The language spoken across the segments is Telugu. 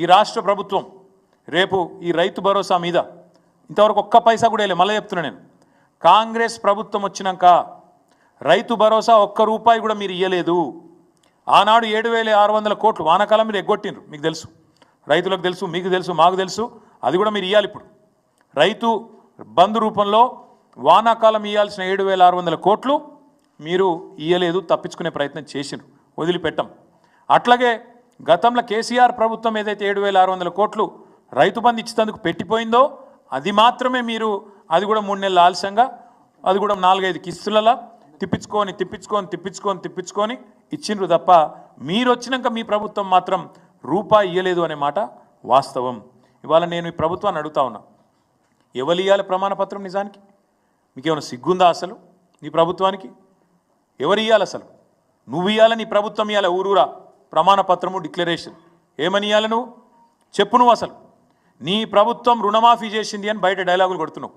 ఈ రాష్ట్ర ప్రభుత్వం రేపు ఈ రైతు భరోసా మీద ఇంతవరకు ఒక్క పైసా కూడా వెళ్ళి మళ్ళీ చెప్తున్నా నేను. కాంగ్రెస్ ప్రభుత్వం వచ్చినాక రైతు భరోసా ఒక్క రూపాయి కూడా మీరు ఇయ్యలేదు. ఆనాడు ఏడు వేల ఆరు వందల కోట్లు వానాకాలం మీరు ఎగ్గొట్టిండ్రు మీకు తెలుసు. రైతులకు తెలుసు మీకు తెలుసు మాకు తెలుసు. అది కూడా మీరు ఇవ్వాలి ఇప్పుడు. రైతు బంధు రూపంలో వానాకాలం ఇవ్వాల్సిన ఏడు వేల ఆరు వందల కోట్లు మీరు ఇయ్యలేదు తప్పించుకునే ప్రయత్నం చేసిండ్రు వదిలిపెట్టం. అట్లాగే గతంలో కేసీఆర్ ప్రభుత్వం ఏదైతే ఏడు వేల ఆరు వందల కోట్లు రైతు బంధు ఇచ్చినందుకు పెట్టిపోయిందో అది మాత్రమే మీరు అది కూడా మూడు నెలల ఆలస్యంగా అది కూడా నాలుగైదు కిస్తులలో తిప్పించుకొని తిప్పించుకొని తిప్పించుకొని తిప్పించుకొని ఇచ్చిండ్రు తప్ప మీరు వచ్చినాక మీ ప్రభుత్వం మాత్రం రూపాయి ఇయ్యలేదు అనే మాట వాస్తవం. ఇవాళ నేను ఈ ప్రభుత్వాన్ని అడుగుతా ఉన్నా. ఎవరు ఇవ్వాలి ప్రమాణపత్రం నిజానికి? మీకేమైనా సిగ్గుందా అసలు నీ ప్రభుత్వానికి? ఎవరు ఇవ్వాలి అసలు? నువ్వు ఇవ్వాలి నీ ప్రభుత్వం ఇవ్వాలి ఊరూరా? ప్రమాణపత్రము డిక్లరేషన్. ఏమని ఇవ్వాలి నువ్వు చెప్పు నువ్వు అసలు. నీ ప్రభుత్వం రుణమాఫీ చేసింది అని బయట డైలాగులు కొడుతున్నావు.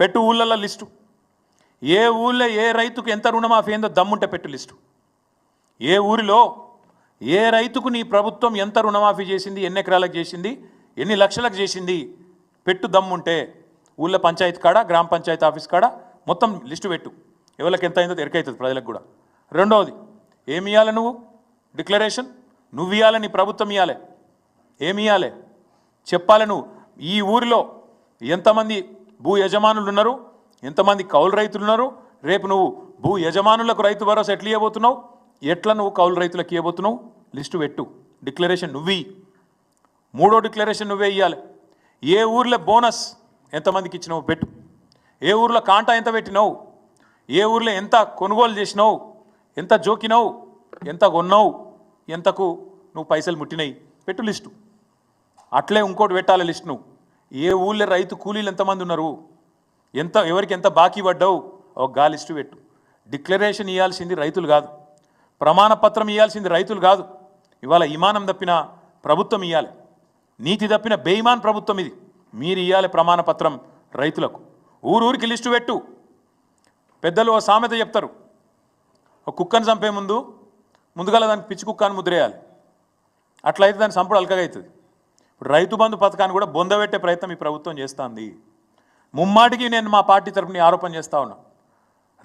పెట్టు ఊళ్ళల్లో లిస్టు. ఏ ఊళ్ళో ఏ రైతుకు ఎంత రుణమాఫీ అయిందో దమ్ముంటే పెట్టు లిస్టు. ఏ ఊరిలో ఏ రైతుకు నీ ప్రభుత్వం ఎంత రుణమాఫీ చేసింది ఎన్ని ఎకరాలకు చేసింది ఎన్ని లక్షలకు చేసింది పెట్టు దమ్ముంటే ఊళ్ళో పంచాయతీ కాడ గ్రామ పంచాయతీ ఆఫీస్ కాడ మొత్తం లిస్టు పెట్టు. ఎవరికి ఎంత అయిందో ఎరకైతుంది ప్రజలకు కూడా. రెండవది ఏమి ఇవ్వాలి నువ్వు? డిక్లరేషన్? నువ్వు ఇవ్వాలని ప్రభుత్వం ఇవ్వాలి ఏమి ఇవ్వాలి చెప్పాలి నువ్వు. ఈ ఊరిలో ఎంతమంది భూ యజమానులు ఉన్నారు? ఎంతమంది కౌలు రైతులు ఉన్నారు? రేపు నువ్వు భూ యజమానులకు రైతు భరోసా ఎట్లా ఇవ్వబోతున్నావు ఎట్లా నువ్వు కౌలు రైతులకు ఇవ్వబోతున్నావు లిస్టు పెట్టు. డిక్లరేషన్ నువ్వు మూడో డిక్లరేషన్ నువ్వే ఇవ్వాలి ఏ ఊర్లో బోనస్ ఎంతమందికి ఇచ్చినావు పెట్టు. ఏ ఊర్లో కాంటా ఎంత పెట్టినావు? ఏ ఊర్లో ఎంత కొనుగోలు చేసినావు? ఎంత జోకినావు? ఎంత కొన్నావు? ఎంతకు నువ్వు పైసలు ముట్టినాయి? పెట్టు లిస్టు. అట్లే ఇంకోటి పెట్టాలి లిస్ట్ నువ్వు ఏ ఊళ్ళో రైతు కూలీలు ఎంతమంది ఉన్నారు? ఎంత ఎవరికి ఎంత బాకీ పడ్డావు? ఒక గా లిస్టు పెట్టు. డిక్లరేషన్ ఇవ్వాల్సింది రైతులు కాదు. ప్రమాణపత్రం ఇవ్వాల్సింది రైతులు కాదు. ఇవాళ ఇమానం తప్పిన ప్రభుత్వం ఇవ్వాలి నీతి తప్పిన బేయిమాన్ ప్రభుత్వం ఇది. మీరు ఇవ్వాలి ప్రమాణపత్రం రైతులకు. ఊరూరికి లిస్టు పెట్టు. పెద్దలు ఓ సామెత చెప్తారు. ఒక కుక్కను చంపే ముందు ముందుగా దానికి పిచ్చి కుక్క అని ముద్రేయాలి. అట్లయితే దాని సంపుడు అల్కగా అవుతుంది ఇప్పుడు రైతు బంధు పథకాన్ని కూడా బొందబెట్టే ప్రయత్నం ఈ ప్రభుత్వం చేస్తుంది. ముమ్మాటికి నేను మా పార్టీ తరపున ఆరోపణ చేస్తా ఉన్నా.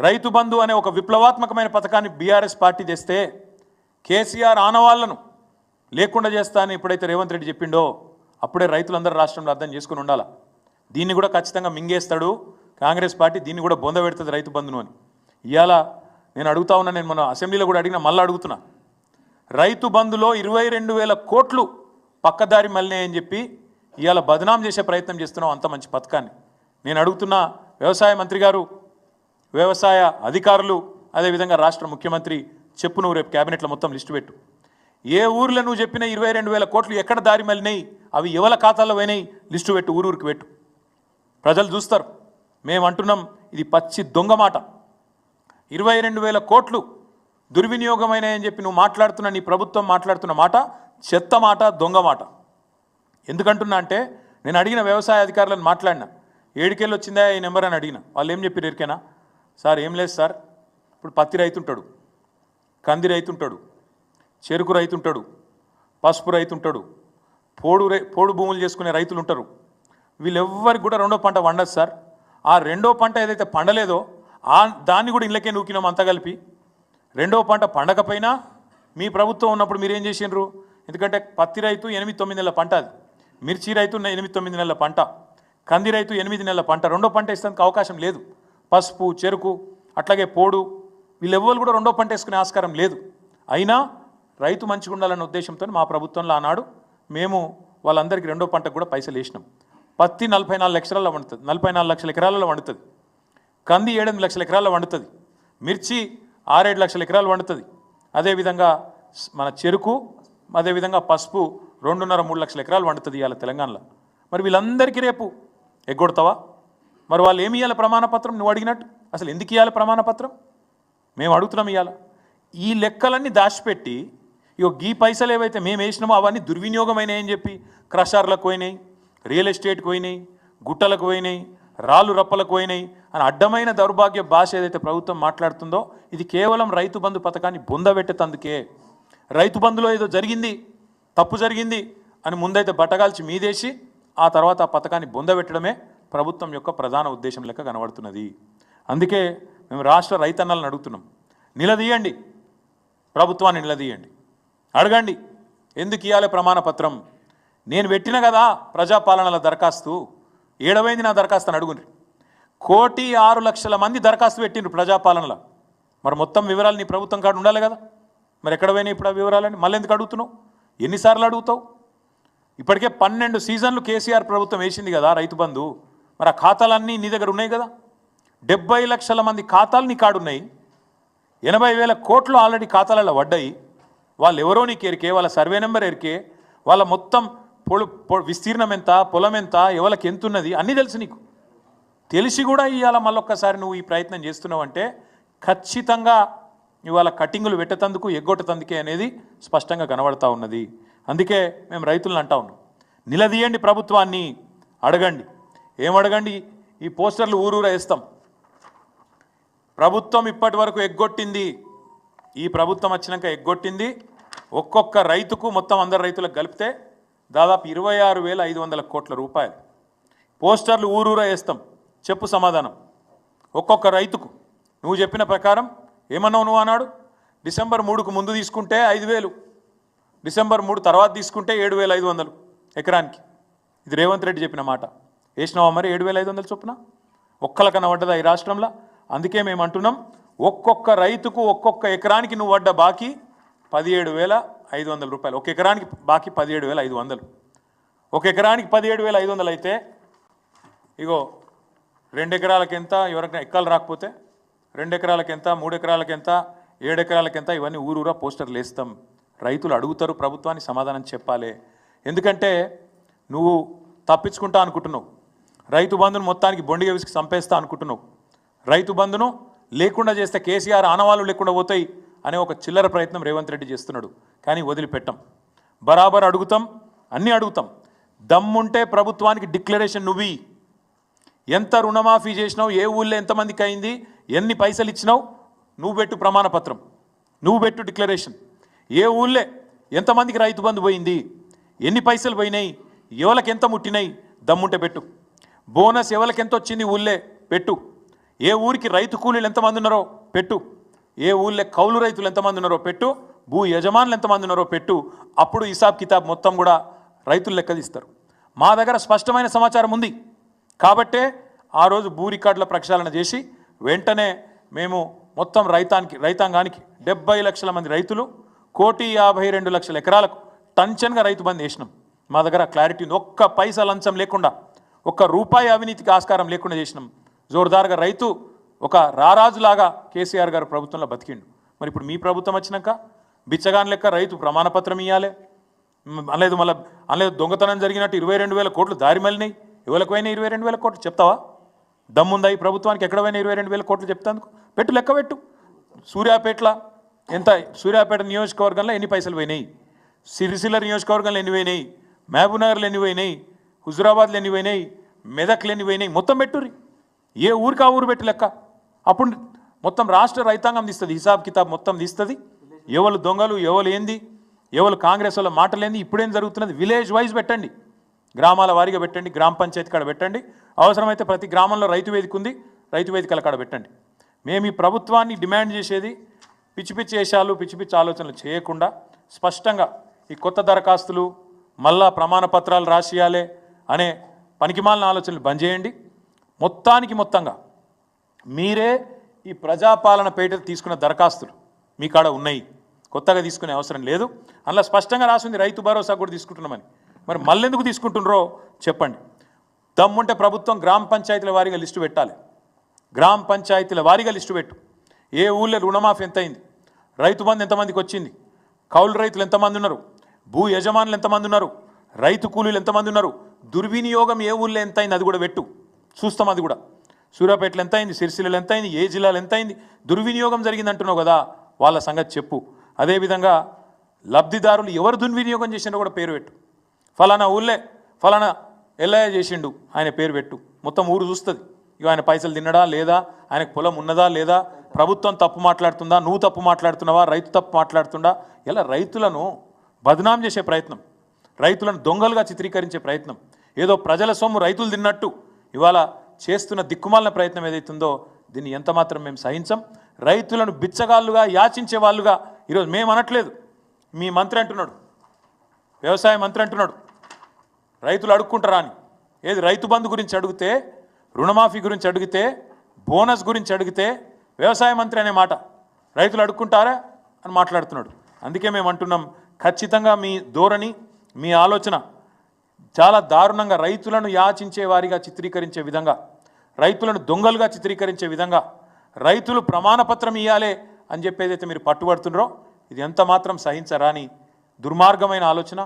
రైతు బంధు అనే ఒక విప్లవాత్మకమైన పథకాన్ని బీఆర్ఎస్ పార్టీ చేస్తే కేసీఆర్ ఆనవాళ్ళను లేకుండా చేస్తా అని ఎప్పుడైతే రేవంత్ రెడ్డి చెప్పిండో అప్పుడే రైతులందరూ రాష్ట్రంలో అర్థం చేసుకుని ఉండాలా? దీన్ని కూడా ఖచ్చితంగా మింగేస్తాడు కాంగ్రెస్ పార్టీ దీన్ని కూడా బొంద పెడుతుంది రైతు బంధును అని. ఇవాళ నేను అడుగుతా ఉన్నా నేను మన అసెంబ్లీలో కూడా అడిగినా మళ్ళీ అడుగుతున్నా. రైతు బంధులో ఇరవై రెండు వేల కోట్లు పక్కదారి మళ్ళీ చెప్పి ఇవాళ బదనాం చేసే ప్రయత్నం చేస్తున్నాం అంత మంచి పథకాన్ని. నేను అడుగుతున్న వ్యవసాయ మంత్రి గారు వ్యవసాయ అధికారులు అదేవిధంగా రాష్ట్ర ముఖ్యమంత్రి చెప్పు నువ్వు రేపు క్యాబినెట్లో మొత్తం లిస్టు పెట్టు. ఏ ఊర్లో నువ్వు చెప్పిన ఇరవై రెండు వేల కోట్లు ఎక్కడ దారి మళ్ళినాయి అవి ఎవల ఖాతాలో పోయినాయి లిస్టు పెట్టు ఊరూరికి పెట్టు. ప్రజలు చూస్తారు. మేము అంటున్నాం ఇది పచ్చి దొంగ మాట. ఇరవై రెండు వేల కోట్లు దుర్వినియోగమైనాయని చెప్పి నువ్వు మాట్లాడుతున్న నీ ప్రభుత్వం మాట్లాడుతున్న మాట చెత్త మాట దొంగ మాట. ఎందుకంటున్నా అంటే నేను అడిగిన వ్యవసాయ అధికారులను మాట్లాడినా. ఏడుకెళ్ళి వచ్చిందా ఈ నెంబర్ అని అడిగిన. వాళ్ళు ఏం చెప్పారు ఎరికేనా సార్ ఏం లేదు సార్. ఇప్పుడు పత్తి రైతుంటాడు కంది రైతుంటాడు చెరుకు రైతుంటాడు పసుపు రైతుంటాడు పోడు రై పోడు భూములు చేసుకునే రైతులు ఉంటారు. వీళ్ళెవ్వరికి కూడా రెండో పంట పండదు సార్. ఆ రెండో పంట ఏదైతే పండలేదో దాన్ని కూడా ఇళ్ళకే నూకినాం అంతా కలిపి. రెండో పంట పండకపోయినా మీ ప్రభుత్వం ఉన్నప్పుడు మీరు ఏం చేసిండ్రు? ఎందుకంటే పత్తి రైతు ఎనిమిది తొమ్మిది నెలల పంట అది. మిర్చి రైతు ఎనిమిది తొమ్మిది నెలల పంట. కంది రైతు ఎనిమిది నెలల పంట. రెండో పంట వేసేందుకు అవకాశం లేదు. పసుపు చెరుకు అట్లాగే పోడు వీళ్ళెవ్వరు కూడా రెండో పంట వేసుకునే ఆస్కారం లేదు. అయినా రైతు మంచిగా ఉండాలన్న ఉద్దేశంతో మా ప్రభుత్వంలో ఆనాడు మేము వాళ్ళందరికీ రెండో పంటకు కూడా పైసలు వేసినాం. పత్తి నలభై నాలుగు లక్షలలో వండుతుంది నలభై నాలుగు లక్షల ఎకరాలలో వండుతుంది కంది ఏడెనిమిది లక్షల ఎకరాల్లో వండుతుంది. మిర్చి ఆరేడు లక్షల ఎకరాలు వండుతుంది. అదేవిధంగా మన చెరుకు అదేవిధంగా పసుపు రెండున్నర మూడు లక్షల ఎకరాలు వండుతుంది ఇవాళ తెలంగాణలో. మరి వీళ్ళందరికీ రేపు ఎగ్గొడతావా? మరి వాళ్ళు ఏమి ఇవ్వాలి ప్రమాణపత్రం? నువ్వు అడిగినట్టు. అసలు ఎందుకు ఇవ్వాలి ప్రమాణపత్రం? మేము అడుగుతున్నాం ఇవాళ ఈ లెక్కలన్నీ దాచిపెట్టి ఇగో గీ పైసలు ఏవైతే మేము వేసినామో అవన్నీ దుర్వినియోగమైనాయని చెప్పి క్రషర్లకు పోయినాయి రియల్ ఎస్టేట్కి పోయినాయి గుట్టలకు పోయినాయి రాళ్ళు రప్పలకు పోయినాయి అని అడ్డమైన దౌర్భాగ్య భాష ఏదైతే ప్రభుత్వం మాట్లాడుతుందో ఇది కేవలం రైతు బంధు పథకాన్ని బొందబెట్టేతందుకే రైతు బంధులో ఏదో జరిగింది తప్పు జరిగింది అని ముందైతే బట్టగాల్చి మీదేసి ఆ తర్వాత ఆ పథకాన్ని బొందబెట్టడమే ప్రభుత్వం యొక్క ప్రధాన ఉద్దేశం లెక్క కనబడుతున్నది. అందుకే మేము రాష్ట్ర రైతన్నలను అడుగుతున్నాం నిలదీయండి. ప్రభుత్వాన్ని నిలదీయండి. అడగండి ఎందుకు ఇవ్వాలి ప్రమాణ పత్రం? నేను పెట్టిన కదా ప్రజాపాలనల దరఖాస్తు. ఏడవైంది నా దరఖాస్తు అని అడుగుండ్రి. కోటి ఆరు లక్షల మంది దరఖాస్తు పెట్టిండ్రు ప్రజాపాలనలో. మరి మొత్తం వివరాలు నీ ప్రభుత్వం కాడ ఉండాలి కదా. మరి ఎక్కడ పోయినాయి ఇప్పుడు ఆ వివరాలని మళ్ళీ ఎందుకు అడుగుతున్నావు? ఎన్నిసార్లు అడుగుతావు? ఇప్పటికే పన్నెండు సీజన్లు కేసీఆర్ ప్రభుత్వం వేసింది కదా రైతు బంధు. మరి ఆ ఖాతాలన్నీ నీ దగ్గర ఉన్నాయి కదా. డెబ్బై లక్షల మంది ఖాతాలు నీ కాడున్నాయి ఎనభై వేల కోట్లు ఆల్రెడీ ఖాతాలలో పడ్డాయి. వాళ్ళు ఎవరో నీకు ఎరికే వాళ్ళ సర్వే నెంబర్ ఎరికే వాళ్ళ మొత్తం పొడు పొ- విస్తీర్ణం ఎంత పొలం ఎంత ఎవరికి ఎంత ఉన్నది అన్నీ తెలుసు నీకు. తెలిసి కూడా ఇవాళ మళ్ళొక్కసారి నువ్వు ఈ ప్రయత్నం చేస్తున్నావు అంటే ఖచ్చితంగా ఇవాళ కటింగులు పెట్టతందుకు ఎగ్గొట్టతందుకే అనేది స్పష్టంగా కనబడతా ఉన్నది. అందుకే మేము రైతులను అంటా ఉన్నాం. నిలదీయండి ప్రభుత్వాన్ని. అడగండి. ఏం అడగండి? ఈ పోస్టర్లు ఊరూరా వేస్తాం. ప్రభుత్వం ఇప్పటి వరకు ఎగ్గొట్టింది. ఈ ప్రభుత్వం వచ్చినాక ఎగ్గొట్టింది. ఒక్కొక్క రైతుకు మొత్తం అందరు రైతులకు కలిపితే దాదాపు ఇరవై ఆరు వేల ఐదు వందల కోట్ల రూపాయలు. పోస్టర్లు ఊరూరా వేస్తాం. చెప్పు సమాధానం. ఒక్కొక్క రైతుకు నువ్వు చెప్పిన ప్రకారం ఏమన్నావు నువ్వు అన్నాడు డిసెంబర్ మూడుకు ముందు తీసుకుంటే ఐదు వేలు. డిసెంబర్ మూడు తర్వాత తీసుకుంటే ఏడు వేల ఐదు వందలు ఎకరానికి. ఇది రేవంత్ రెడ్డి చెప్పిన మాట. వేసినావా మరి ఏడు వేల ఐదు వందలు చొప్పున? ఒక్కల కనబడ్డదా ఈ రాష్ట్రంలో? అందుకే మేము అంటున్నాం ఒక్కొక్క రైతుకు ఒక్కొక్క ఎకరానికి నువ్వు పడ్డ బాకీ పదిహేడు వేల ఐదు వందల రూపాయలు. ఒక ఎకరానికి బాకీ పదిహేడు వేల ఐదు వందలు. ఒక ఎకరానికి పదిహేడు వేల ఐదు వందలు అయితే ఇగో రెండు ఎకరాలకు ఎంత ఎవరికైనా ఎక్కలు రాకపోతే రెండు ఎకరాలకు ఎంత మూడు ఎకరాలకు ఎంత ఏడు ఎకరాలకు ఎంత ఇవన్నీ ఊరూరా పోస్టర్లు వేస్తాం. రైతులు అడుగుతారు ప్రభుత్వానికి సమాధానం చెప్పాలి. ఎందుకంటే నువ్వు తప్పించుకుంటా అనుకుంటున్నావు. రైతు బంధును మొత్తానికి బొండి విసికి చంపేస్తా అనుకుంటున్నావు. రైతు బంధును లేకుండా చేస్తే కేసీఆర్ ఆనవాళ్ళు లేకుండా పోతాయి అనే ఒక చిల్లర ప్రయత్నం రేవంత్ రెడ్డి చేస్తున్నాడు. కానీ వదిలిపెట్టాం. బరాబర్ అడుగుతాం అన్నీ అడుగుతాం. దమ్ముంటే ప్రభుత్వానికి డిక్లరేషన్ నువ్వు. ఎంత రుణమాఫీ చేసినావు? ఏ ఊళ్ళో ఎంతమందికి అయింది? ఎన్ని పైసలు ఇచ్చినావు? నువ్వు పెట్టు ప్రమాణపత్రం. నువ్వు పెట్టు డిక్లరేషన్. ఏ ఊళ్ళే ఎంతమందికి రైతు బంధు పోయింది? ఎన్ని పైసలు పోయినాయి? ఎవరికి ఎంత ముట్టినాయి? దమ్ముంటే పెట్టు. బోనస్ ఎవరికి ఎంత వచ్చింది ఊళ్ళే పెట్టు. ఏ ఊరికి రైతు కూలీలు ఎంతమంది ఉన్నారో పెట్టు. ఏ ఊళ్ళే కౌలు రైతులు ఎంతమంది ఉన్నారో పెట్టు. భూ యజమానులు ఎంతమంది ఉన్నారో పెట్టు. అప్పుడు హిసాబ్ కితాబ్ మొత్తం కూడా రైతులు లెక్కదిస్తారు. మా దగ్గర స్పష్టమైన సమాచారం ఉంది. కాబట్టే ఆ రోజు భూ రికార్డుల ప్రక్షాళన చేసి వెంటనే మేము మొత్తం రైతానికి రైతాంగానికి డెబ్బై లక్షల మంది రైతులు కోటి యాభై రెండు లక్షల ఎకరాలకు టంచన్గా రైతు బంద్ చేసినాం మా దగ్గర క్లారిటీ ఉంది. ఒక్క పైసా లంచం లేకుండా ఒక్క రూపాయి అవినీతికి ఆస్కారం లేకుండా చేసినాం. జోరుదారుగా రైతు ఒక రారాజులాగా కేసీఆర్ గారు ప్రభుత్వంలో బతికిండు. మరి ఇప్పుడు మీ ప్రభుత్వం వచ్చినాక బిచ్చగాని లెక్క రైతు ప్రమాణపత్రం ఇవ్వాలి అనలేదు మళ్ళీ అనలేదు దొంగతనం జరిగినట్టు ఇరవై రెండు వేల కోట్లు దారి మళ్ళినాయి. ఎవరికి పోయినా ఇరవై రెండు వేల కోట్లు చెప్తావా? దమ్ముందా ఈ ప్రభుత్వానికి? ఎక్కడ పోయినా ఇరవై రెండు వేల కోట్లు చెప్తాను పెట్టు లెక్క పెట్టు. సూర్యాపేటల ఎంత సూర్యాపేట నియోజకవర్గంలో ఎన్ని పైసలు పోయినాయి? సిరిసిల్ల నియోజకవర్గంలో ఎన్ని పోయినాయి? మహబూబ్నగర్లు ఎన్ని పోయినాయి? హుజురాబాద్లు ఎన్ని పోయినాయి? మెదక్లు ఎన్ని పోయినాయి? మొత్తం పెట్టుర్రి. ఏ ఊరికి ఆ ఊరు పెట్టి లెక్క? అప్పుడు మొత్తం రాష్ట్ర రైతాంగం తీస్తుంది హిసాబ్ కితాబ్ మొత్తం తీస్తుంది. ఎవరు దొంగలు ఎవరు ఏంది? ఎవరు కాంగ్రెస్ వాళ్ళ మాటలేంది? ఇప్పుడేం జరుగుతున్నది? విలేజ్ వైజ్ పెట్టండి. గ్రామాల వారీగా పెట్టండి గ్రామ పంచాయతీ కాడ పెట్టండి. అవసరమైతే ప్రతి గ్రామంలో రైతు వేదిక ఉంది రైతు వేదికల కాడ పెట్టండి. మేము ఈ ప్రభుత్వాన్ని డిమాండ్ చేసేది పిచ్చి పిచ్చి వేషాలు పిచ్చి పిచ్చి ఆలోచనలు చేయకుండా స్పష్టంగా ఈ కొత్త దరఖాస్తులు మళ్ళా ప్రమాణ పత్రాలు రాసియాలే అనే పనికిమాలిన ఆలోచనలు బంద్ చేయండి. మొత్తానికి మొత్తంగా మీరే ఈ ప్రజాపాలన పేట తీసుకున్న దరఖాస్తులు మీ కాడ ఉన్నాయి. కొత్తగా తీసుకునే అవసరం లేదు. అందులో స్పష్టంగా రాసింది రైతు భరోసా కూడా తీసుకుంటున్నామని. మరి మళ్ళెందుకు తీసుకుంటున్నారో చెప్పండి. దమ్ముంటే ప్రభుత్వం గ్రామ పంచాయతీల వారీగా లిస్టు పెట్టాలి. గ్రామ పంచాయతీల వారీగా లిస్టు పెట్టు. ఏ ఊళ్ళో రుణమాఫీ ఎంత అయింది రైతు బంధు ఎంతమందికి వచ్చింది? కౌలు రైతులు ఎంతమంది ఉన్నారు? భూ యజమానులు ఎంతమంది ఉన్నారు? రైతు కూలీలు ఎంతమంది ఉన్నారు? దుర్వినియోగం ఏ ఊళ్ళో ఎంత అయింది అది కూడా పెట్టు. చూస్తాం అది కూడా. సూర్యాపేటలు ఎంత అయింది సిరిసిల్లలో ఎంత అయింది ఏ జిల్లాలో ఎంత అయింది దుర్వినియోగం జరిగింది అంటున్నావు కదా వాళ్ళ సంగతి చెప్పు. అదేవిధంగా లబ్ధిదారులు ఎవరు దుర్వినియోగం చేసినా కూడా పేరు పెట్టు. ఫలానా ఊళ్ళే ఫలానా ఎల్లయ్య చేసిండు ఆయన పేరు పెట్టు. మొత్తం ఊరు చూస్తుంది. ఇక ఆయన పైసలు తిన్నడా లేదా? ఆయనకు పొలం ఉన్నదా లేదా? ప్రభుత్వం తప్పు మాట్లాడుతుందా? నువ్వు తప్పు మాట్లాడుతున్నావా? రైతు తప్పు మాట్లాడుతుందా ఇలా రైతులను బదనాం చేసే ప్రయత్నం. రైతులను దొంగలుగా చిత్రీకరించే ప్రయత్నం. ఏదో ప్రజల సొమ్ము రైతులు తిన్నట్టు ఇవాళ చేస్తున్న దిక్కుమాలిన ప్రయత్నం ఏదైతుందో దీన్ని ఎంతమాత్రం మేము సహించం. రైతులను బిచ్చగాళ్ళుగా యాచించే వాళ్ళుగా ఈరోజు మేము అనట్లేదు మీ మంత్రి అంటున్నాడు. వ్యవసాయ మంత్రి అంటున్నాడు. రైతులు అడుక్కుంటారా అని ఏది రైతు బంధు గురించి అడిగితే రుణమాఫీ గురించి అడిగితే బోనస్ గురించి అడిగితే వ్యవసాయ మంత్రి అనే మాట. రైతులు అడుక్కుంటారా అని మాట్లాడుతున్నాడు. అందుకే మేము అంటున్నాం ఖచ్చితంగా మీ ధోరణి మీ ఆలోచన చాలా దారుణంగా రైతులను యాచించే వారిగా చిత్రీకరించే విధంగా రైతులను దొంగలుగా చిత్రీకరించే విధంగా రైతులు ప్రమాణపత్రం ఇవ్వాలే అని చెప్పేదైతే మీరు పట్టుబడుతున్నారో ఇది ఎంత మాత్రం సహించరాని దుర్మార్గమైన ఆలోచన.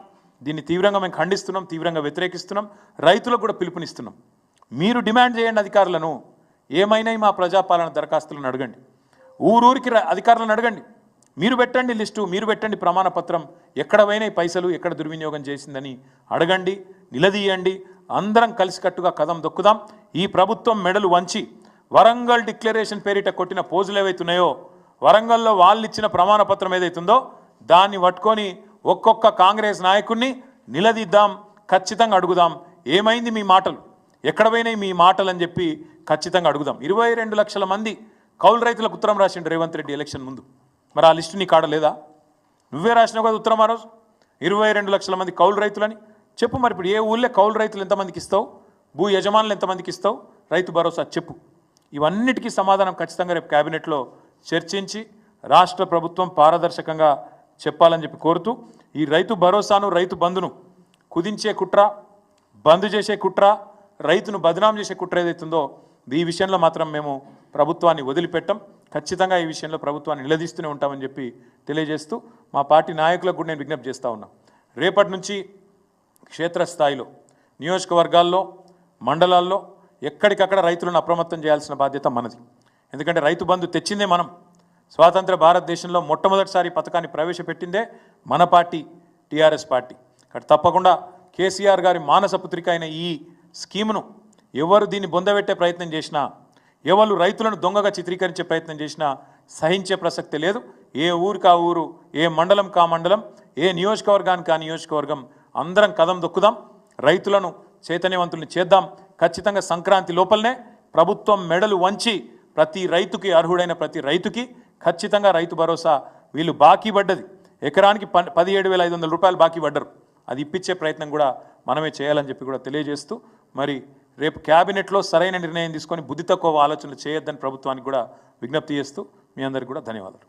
దీన్ని తీవ్రంగా మేము ఖండిస్తున్నాం తీవ్రంగా వ్యతిరేకిస్తున్నాం రైతులకు కూడా పిలుపునిస్తున్నాం. మీరు డిమాండ్ చేయండి అధికారులను ఏమైనా మా ప్రజాపాలన దరఖాస్తులను అడగండి. ఊరూరికి ర- అధికారులను అడగండి. మీరు పెట్టండి లిస్టు మీరు పెట్టండి ప్రమాణపత్రం ఎక్కడ పోయినాయి పైసలు ఎక్కడ దుర్వినియోగం చేసిందని అడగండి నిలదీయండి అందరం కలిసికట్టుగా కదం దొక్కుదాం. ఈ ప్రభుత్వం మెడలు వంచి వరంగల్ డిక్లరేషన్ పేరిట కొట్టిన పోజులు ఏవైతున్నాయో వరంగల్లో వాళ్ళు ఇచ్చిన ప్రమాణపత్రం ఏదైతుందో దాన్ని పట్టుకొని ఒక్కొక్క కాంగ్రెస్ నాయకుడిని నిలదీద్దాం ఖచ్చితంగా అడుగుదాం. ఏమైంది మీ మాటలు? ఎక్కడ పోయినాయి మీ మాటలు అని చెప్పి ఖచ్చితంగా అడుగుదాం. ఇరవై రెండు లక్షల మంది కౌలు రైతులకు ఉత్తరం రాసిండు రేవంత్ రెడ్డి ఎలక్షన్ ముందు. మరి ఆ లిస్టు నీ కాడ లేదా? నువ్వే రాసినావు కదా ఉత్తరం ఆ రోజు? ఇరవై రెండు లక్షల మంది కౌలు రైతులని చెప్పు మరి ఇప్పుడు ఏ ఊళ్ళో కౌలు రైతులు ఎంతమందికి ఇస్తావు? భూ యజమానులు ఎంతమందికి ఇస్తావు? రైతు భరోసా చెప్పు. ఇవన్నిటికీ సమాధానం ఖచ్చితంగా రేపు కేబినెట్లో చర్చించి రాష్ట్ర ప్రభుత్వం పారదర్శకంగా చెప్పాలని చెప్పి కోరుతూ ఈ రైతు భరోసాను రైతు బంధును కుదించే కుట్ర బంద్ చేసే కుట్ర రైతును బదనాం చేసే కుట్ర ఏదైతుందో ఈ విషయంలో మాత్రం మేము ప్రభుత్వాన్ని వదిలిపెట్టం. ఖచ్చితంగా ఈ విషయంలో ప్రభుత్వాన్ని నిలదీస్తూనే ఉంటామని చెప్పి తెలియజేస్తూ మా పార్టీ నాయకులకు కూడా నేను విజ్ఞప్తి చేస్తూ ఉన్నా. రేపటి నుంచి క్షేత్రస్థాయిలో నియోజకవర్గాల్లో మండలాల్లో ఎక్కడికక్కడ రైతులను అప్రమత్తం చేయాల్సిన బాధ్యత మనది. ఎందుకంటే రైతు బంధు తెచ్చిందే మనం. స్వాతంత్ర భారతదేశంలో మొట్టమొదటిసారి పథకాన్ని ప్రవేశపెట్టిందే మన పార్టీ టీఆర్ఎస్ పార్టీ. కాబట్టి తప్పకుండా కేసీఆర్ గారి మానస పుత్రిక అయిన ఈ స్కీమును ఎవరు దీన్ని బొందబెట్టే ప్రయత్నం చేసినా ఎవరు రైతులను దొంగగా చిత్రీకరించే ప్రయత్నం చేసినా సహించే ప్రసక్తి లేదు. ఏ ఊరికా ఊరు ఏ మండలం కా మండలం ఏ నియోజకవర్గానికి ఆ నియోజకవర్గం అందరం కదం దొక్కుదాం. రైతులను చైతన్యవంతుల్ని చేద్దాం. ఖచ్చితంగా సంక్రాంతి లోపలనే ప్రభుత్వం మెడలు వంచి ప్రతి రైతుకి అర్హుడైన ప్రతి రైతుకి ఖచ్చితంగా రైతు భరోసా వీళ్ళు బాకీ పడ్డది. ఎకరానికి ప పదిహేడు వేల ఐదు వందల రూపాయలు బాకీ పడ్డరు. అది ఇప్పించే ప్రయత్నం కూడా మనమే చేయాలని చెప్పి కూడా తెలియజేస్తూ మరి రేపు క్యాబినెట్లో సరైన నిర్ణయం తీసుకొని బుద్ధి తక్కువ ఆలోచనలు చేయొద్దని ప్రభుత్వానికి కూడా విజ్ఞప్తి చేస్తూ మీ అందరికీ కూడా ధన్యవాదాలు.